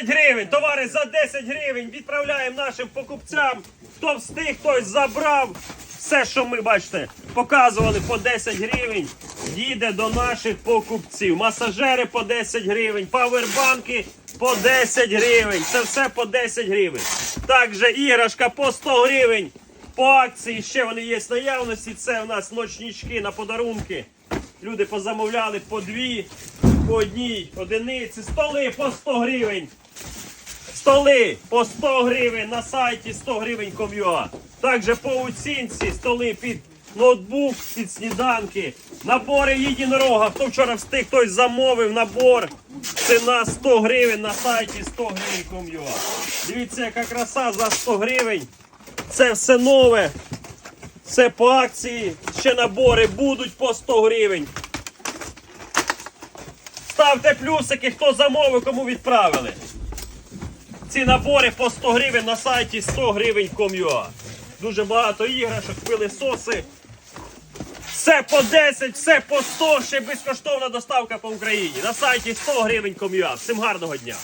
10 гривень. Товари за 10 гривень відправляємо нашим покупцям. Хто встиг, хтось забрав. Все, що ми бачите, показували по 10 гривень, їде до наших покупців. Масажери по 10 гривень, павербанки по 10 гривень. Це все по 10 гривень. Також іграшка по 100 гривень. По акції ще вони є в наявності. Це у нас ночнічки на подарунки. Люди позамовляли по дві, по одній одиниці. Столи по 100 гривень. Столи по 100 гривень на сайті 100 гривень ком'юа. Також по оцінці столи під ноутбук, під сніданки. Набори єдинорога. Хто вчора встиг, хтось замовив набор. Ціна 100 гривень на сайті 100 гривень ком'юа. Дивіться, яка краса за 100 гривень. Це все нове. Це по акції. Ще набори будуть по 100 гривень. Ставте плюсики, хто замовив, кому відправили. Ці набори по 100 гривень на сайті 100 гривень ком'юа. Дуже багато іграшок, пилисоси. Все по 10, все по 100, ще безкоштовна доставка по Україні. На сайті 100 гривень ком'юа. Всім гарного дня!